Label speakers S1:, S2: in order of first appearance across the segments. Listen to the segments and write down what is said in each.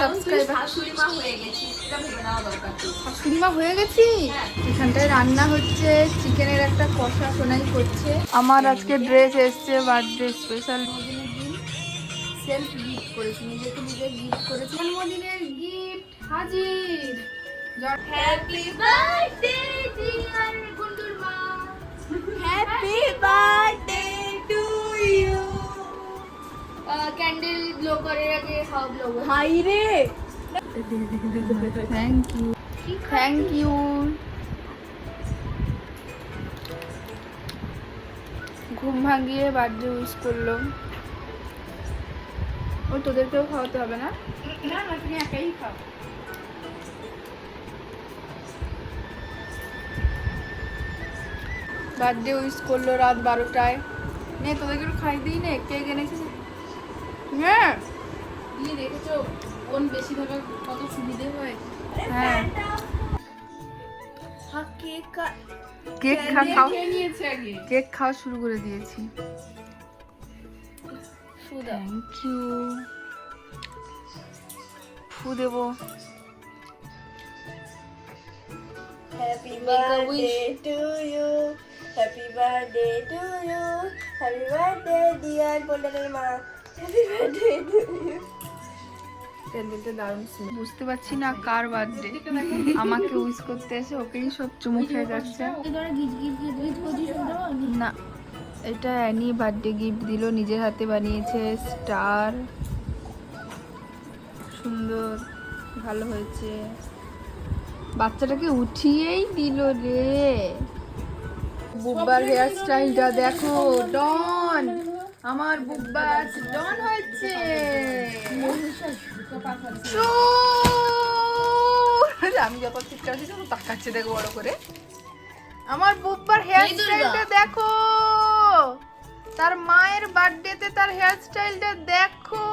S1: Subscriber.
S2: হয়ে গেছি
S1: হয়ে গেছি। এখানটায় রান্না হচ্ছে চিকেনের একটা কষা সোনাই করছে। আমার আজকে ড্রেস এসছে বার্থডে স্পেশাল সেলফ গিফট করেছি নিজেকে নিজে গিফট করেছি। জন্মদিনের গিফট হাজির। হ্যাপি বার্থডে
S2: ইউ
S1: থ্যাংক ঘুম ভাঙিয়ে বার্থডে উইশ করল। ও তোদেরকেও খাওয়াতে হবে না?
S2: না না তুমি একাই খাও।
S1: বার্থডে উইশ করল রাত বারোটায়। নে তোদেরকে খাই দিই নে। কেক এনেছিস? হ্যাঁ
S2: দিয়ে দেখেছ কোন বেশি ভাবে কত সুবিধে হয়?
S1: হ্যাঁ।
S2: কেক
S1: কেক খা খাও।
S2: খেয়ে
S1: কেক খাওয়া শুরু করে দিয়েছি। থ্যাংক ইউ ফু দেবো।
S2: Happy
S1: birthday
S2: to you happy birthday to you happy birthday dear গোল্ডেনের মা হ্যাপি বার্থডে টু ইউ
S1: প্যান্ডেলটা দারুণ বুঝতে পারছি না কার বার্থডে আমাকে উইশ করতে এসে ওকেই সব চুমু খেয়ে যাচ্ছে। না, এটা অ্যানি বার্থডে গিফট দিল, নিজের হাতে বানিয়েছে স্টার সুন্দর, ভালো হয়েছে। বাচ্চাটাকে উঠিয়েই দিল রে। বুব্বার হেয়ার স্টাইলটা দেখো, ডন। আমার বুব্বা ডন হয়েছে! আমি যত চিৎকার দিচ্ছি তত তাকাচ্ছে দেখো বড় করে। আমার বুব্বার হেয়ার স্টাইলটা দেখো। তার মায়ের বার্থডেতে তার হেয়ার স্টাইলটা দেখো।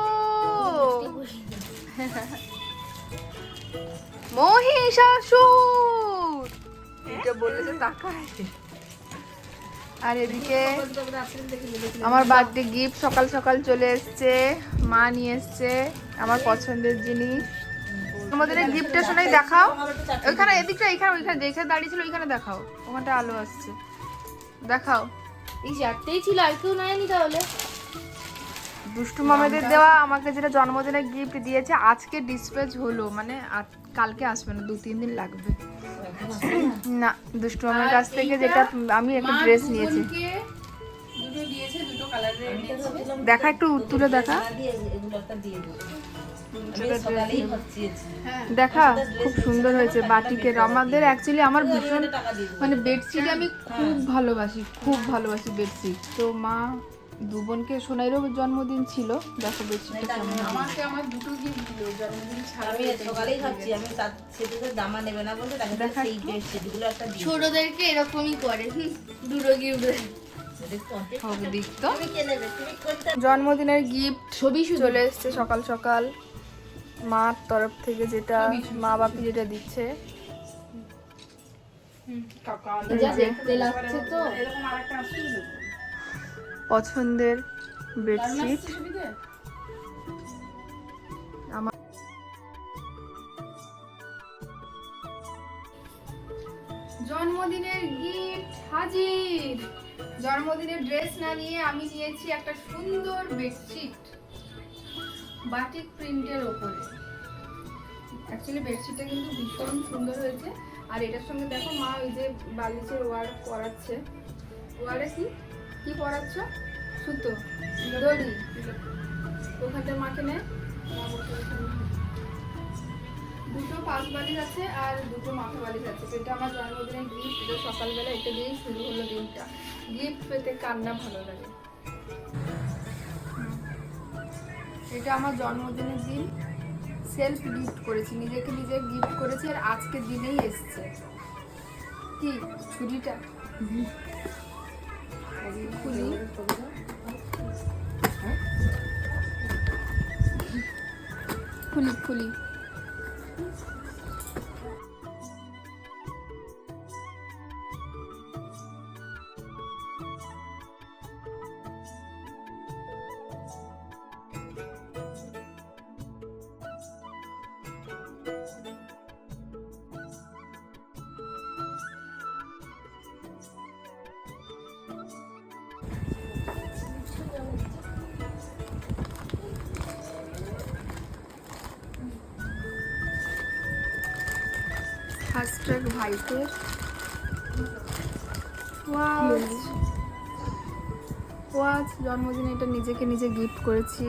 S1: মহিষাসুর। এটা বলেছে তাকায়। আর এদিকে আমার বার্থডে গিফট সকাল সকাল চলে এসছে, মা নিয়ে এসছে, আমার পছন্দের জিনিস। তোমাদের গিফটটা শোনাই দেখাও। ওইখানে, এদিকটা, এখানে, ওইখানে, যেখানে দাঁড়িয়ে ছিল ওইখানে দেখাও। ওখানটা আলো আসছে। দেখাও।
S2: এই চারটেই ছিল, আর কেউ নেয়নি তাহলে।
S1: দুষ্টু মামাদের দেওয়া আমাকে যেটা জন্মদিনে গিফট দিয়েছে আজকে ডিসপ্যাচ হলো মানে আজ- কালকে আসবে না দু তিন দিন লাগবে। না দুষ্টু মামার কাছ থেকে যেটা আমি একটা ড্রেস নিয়েছি।
S2: দুটো দিয়েছে দুটো কালারের
S1: দেখা একটু তুলে দেখা।
S2: হ্যাঁ।
S1: দেখা খুব সুন্দর হয়েছে বাটিকের। আমাদের অ্যাকচুয়ালি আমার ভীষণ মানে বেডশিট আমি খুব ভালোবাসি খুব ভালোবাসি বেডশিট তো মা দু বোনকে সোনাইরও জন্মদিন ছিল। দেখো হয়েছে।
S2: আমাকে আমার দুটো গিফট দিল জন্মদিন ছাড়া আমি সকালেই ভাবছি আমি তার সেটাতে জামা নেবে না বলতে তাকে
S1: দেখা
S2: সেই ড্রেস সেগুলো একটা
S3: ছোটদেরকে এরকমই করে দুটো গিফট
S1: হবে দিক তো।
S2: তুমি কে নেবে? তুমি কোনটা?
S1: জন্মদিনের গিফট ছবি চলে এসছে সকাল সকাল। মার তরফ থেকে যেটা মা বাপি যেটা দিচ্ছে। এই
S3: দেখতে লাগছে তো।
S2: এরকম আরেকটা আসছিল
S1: পছন্দের বেডশিট। আমার জন্মদিনের গিফট হাজির। জন্মদিনের ড্রেস না নিয়ে আমি নিয়েছি একটা সুন্দর বেডশিট। বাটিক প্রিন্টের ওপরে। অ্যাকচুয়ালি বেডশিটটা কিন্তু ভীষণ সুন্দর হয়েছে। আর এটার সঙ্গে দেখো মা ওই যে বালিশের ওয়ার্ক করাচ্ছে। ওয়ারে কি? কি পরাচ্ছ সুতো। দড়ি। ওখানটা মাকে নে। দুটো পাঁচ বালিশ আছে আর দুটো মাথা বালিশ আছে। সেটা আমার জন্মদিনের গিফট এটা সকালবেলা এটা দিয়েই শুরু হলো দিনটা। গিফট পেতে কান্না ভালো লাগে। এটা আমার জন্মদিনের দিন। সেলফ গিফট করেছি, নিজেকে নিজে গিফট করেছি আর আজকের দিনেই এসছে। কি? ছুরিটা খুলি খুলি খুলি ফার্স্ট ট্র্যাক ওয়াচ জন্মদিনে এটা নিজেকে নিজে গিফট করেছি।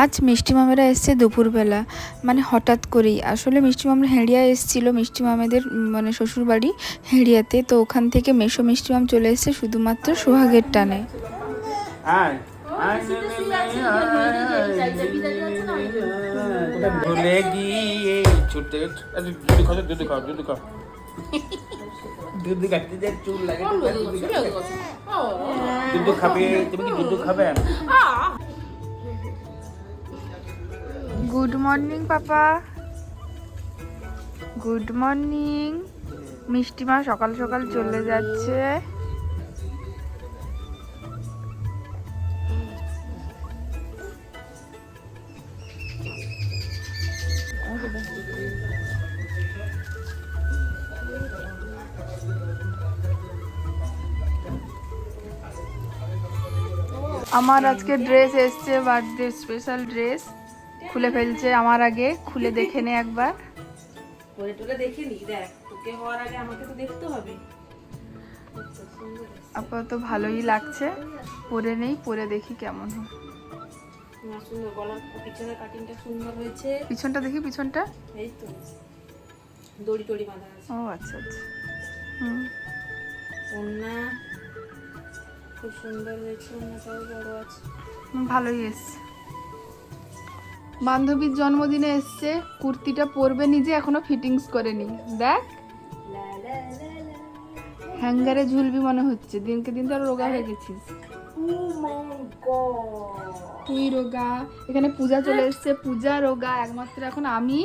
S1: আজ মিষ্টি মামেরা এসছে দুপুরবেলা। মানে হঠাৎ করেই। আসলে মিষ্টি মামের হেঁড়িয়া এসেছিল। মিষ্টি মামেদের মানে শ্বশুরবাড়ি হেঁড়িয়াতে। তো ওখান থেকে মেশো মিষ্টি মাম চলে এসেছে শুধুমাত্র সোহাগের টানে।
S4: আয় ভুলে গিয়ে ছুটে আরে দুধ খাও দুধ খাও দুধ খাও। দুধ খাতে যে চুল লাগে দুধ? খাবে তুমি কি দুধ খাবে?
S1: Good morning papa. Good morning. মিষ্টি মা সকাল সকাল চলে যাচ্ছে। আমার আজকে ড্রেস এসছে বার্থডে স্পেশাল ড্রেস খুলে ফেলছে আমার আগে খুলে দেখে নে একবার।
S2: পরে তোকে দেখে নি দেখ তোকে হওয়ার আগে আমাকে তো দেখতে হবে।
S1: আপাতত ভালোই লাগছে পরে নেই পরে দেখি কেমন হয়।
S2: সুন্দর গলার পিছনের কাটিংটা সুন্দর হয়েছে।
S1: পিছনটা দেখি পিছনটা?
S2: এই তো দড়ি টড়ি বাঁধা আছে।
S1: ও আচ্ছা আচ্ছা। হুম।
S2: ওন্না খুব সুন্দর হয়েছে ওন্নাটাও বড় আছে।
S1: ভালোই এসছে। বান্ধবীর জন্মদিনে এসছে কুর্তিটা পরবে নিজে এখনও ফিটিংস করেনি। দেখ। হ্যাঙ্গারে ঝুলবি মনে হচ্ছে দিনকে দিন তো রোগা হয়ে গেছিস। তুই রোগা। এখানে পূজা চলে এসছে পূজা রোগা একমাত্র এখন আমি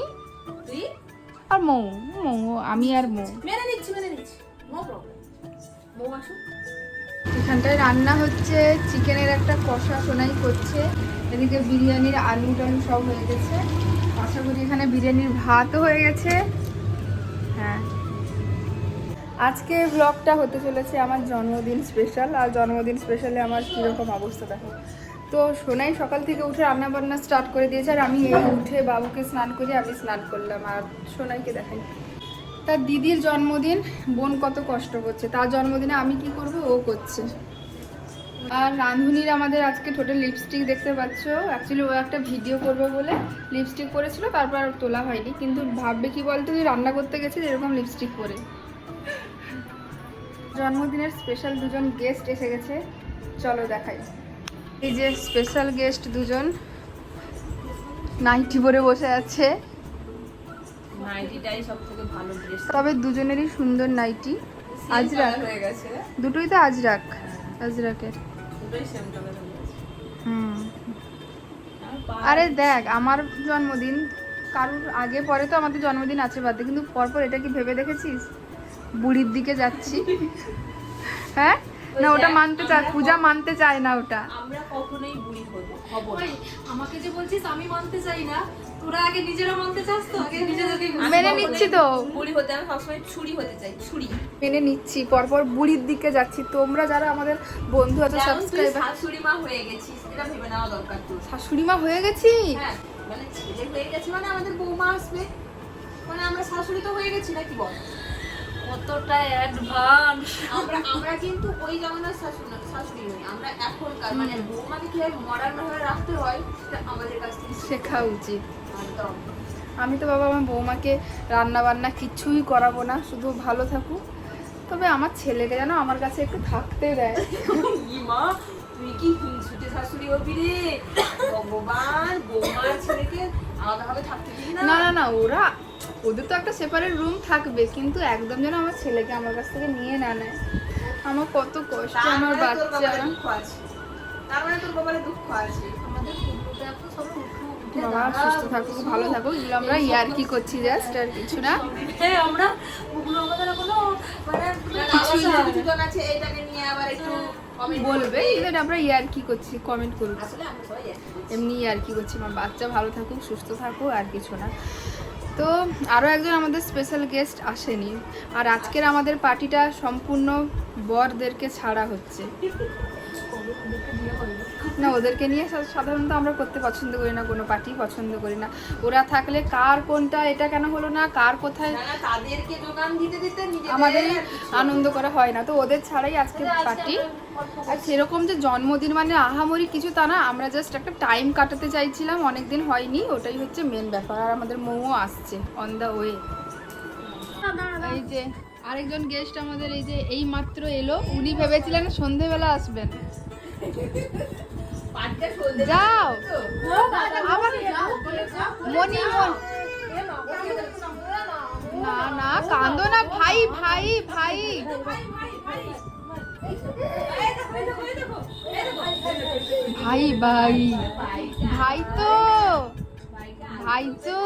S1: আর মৌ। মৌ আমি আর মৌ।
S2: মেনে নিচ্ছি মেনে নিচ্ছি নো প্রবলেম মৌ আসুক।
S1: এখানটায় রান্না হচ্ছে, চিকেনের একটা কষা সোনাই করছে, এদিকে বিরিয়ানির আলু টালু সব হয়ে গেছে। আশা করি এখানে বিরিয়ানির ভাতও হয়ে গেছে। হ্যাঁ। আজকে ব্লগটা হতে চলেছে আমার জন্মদিন স্পেশাল আর জন্মদিন স্পেশালে আমার কীরকম অবস্থা দেখো। তো সোনাই সকাল থেকে উঠে রান্না বান্না স্টার্ট করে দিয়েছে, আর আমি এই উঠে বাবুকে স্নান করে আমি স্নান করলাম, আর সোনাইকে দেখাই। তার দিদির জন্মদিন, বোন কত কষ্ট করছে। তার জন্মদিনে আমি কি করব? ও করছে। আর রাঁধুনির আমাদের আজকে টোটাল লিপস্টিক দেখতে পাচ্ছ? অ্যাকচুয়ালি ও একটা ভিডিও করবে বলে লিপস্টিক পরেছিল, তারপর আর তোলা হয়নি। কিন্তু ভাববে কি বলতো, যে রান্না করতে গেছে এরকম লিপস্টিক পরে। জন্মদিনের স্পেশাল দুজন গেস্ট এসে গেছে। চলো দেখাই। এই যে স্পেশাল গেস্ট দুজন, নাইটি পরে বসে আছে।
S2: নাইটিটাই সব থেকে ভালো ড্রেস
S1: তবে দুজনেরই সুন্দর নাইটি। আজরাক
S2: হয়ে গেছে।
S1: দুটোই তো আজরাক আজরাকের
S2: দুটোই সেম কালার
S1: হুম।
S2: আরে
S1: দেখ আমার জন্মদিন কারুর আগে পরে তো আমাদের জন্মদিন আছে বাদে কিন্তু পরপর এটা কি ভেবে দেখেছিস? বুড়ির দিকে যাচ্ছি। হ্যাঁ? না ওটা মানতে চায় পূজা মানতে চায় না ওটা।
S2: আমরা কখনোই বুড়ি হব
S5: আমাকে যে বলছিস আমি মানতে চাই না। তোরা আগে নিজেরা মানতে চাস তো? আগে নিজেদেরকে
S1: মেনে নিচ্ছি তো।
S2: বুড়ি হতে আমি সবসময় ছুরি হতে চাই ছুরি।
S1: মেনে নিচ্ছি পরপর বুড়ির দিকে যাচ্ছি। তোমরা যারা আমাদের বন্ধু আছে
S2: যেমন
S1: সাবস্ক্রাইবার
S2: শাশুড়ি মা হয়ে গেছিস এটা ভেবে নেওয়া দরকার
S1: শাশুড়ি মা হয়ে গেছি?
S2: হ্যাঁ মানে ছেলে হয়ে গেছে মানে আমাদের বৌমা আসবে। মানে আমরা শাশুড়ি তো হয়ে গেছি নাকি বল?
S5: কতটা অ্যাডভান্স
S2: আমরা আমরা কিন্তু ওই জামানার শাশুড়ি শাশুড়ি নই আমরা এখনকার মানে বৌমাকে কীভাবে মডার্ন ভাবে রাখতে হয় সেটা আমাদের কাছ থেকে শেখা
S1: শেখা উচিত।
S2: একদম।
S1: আমি তো বাবা আমার বৌমাকে রান্না বান্না কিছুই করাবো না শুধু ভালো থাকুক। তবে আমার ছেলেকে যেন আমার কাছে একটু থাকতে দেয়।
S2: মা তুই কি হিংসুটে শাশুড়ি হবি রে? ভগবান বৌমার ছেলেকে আলাদাভাবে থাকতে দিবি না?
S1: না না ওরা ওদের তো একটা সেপারেট রুম থাকবে কিন্তু একদম যেন আমার ছেলেকে আমার কাছ থেকে নিয়ে না নেয়। আমার কত কষ্ট আমার
S2: মানে
S1: বাচ্চা।
S2: তার মানে তোর কপালে দুঃখ আছে।
S5: আমাদের কুকুরটা সব
S1: বাবা সুস্থ থাকুক ভালো থাকুক। এগুলো আমরা ইয়ার কি করছি জাস্ট আর কিছু না।
S5: হ্যাঁ আমরা ওগুলো আমাদের কোনো মানে
S2: দুজন আছে এইটাকে নিয়ে আবার একটু
S1: বলবে
S2: করবে।
S1: আমরা ইয়ার কি করছি কমেন্ট করুন। এমনি আর কি করছি আমার বাচ্চা ভালো থাকুক সুস্থ থাকুক আর কিছু না তো আরও একজন আমাদের স্পেশাল গেস্ট আসেনি আর আজকের আমাদের পার্টিটা সম্পূর্ণ বরদেরকে ছাড়া হচ্ছে না ওদেরকে নিয়ে সাধারণত আমরা করতে পছন্দ করি না কোনো পার্টি পছন্দ করি না। ওরা থাকলে কার কোনটা এটা কেন হলো না কার কোথায়
S2: তাদেরকে যোগান দিতে দিতে
S1: আমাদের আনন্দ করা হয় না। তো ওদের ছাড়াই আজকে পার্টি। আর সেরকম যে জন্মদিন মানে আহামরি কিছু তা না আমরা জাস্ট একটা টাইম কাটাতে চাইছিলাম অনেকদিন হয়নি ওটাই হচ্ছে মেন ব্যাপার। আর আমাদের মৌও আসছে অন দ্য ওয়ে এই যে আরেকজন গেস্ট আমাদের এই যে এই মাত্র এলো উনি ভেবেছিলেন সন্ধেবেলা আসবেন। যাও। মনি না না কান্দো না ভাই ভাই ভাই। ভাই ভাই। ভাই তো। ভাই তো।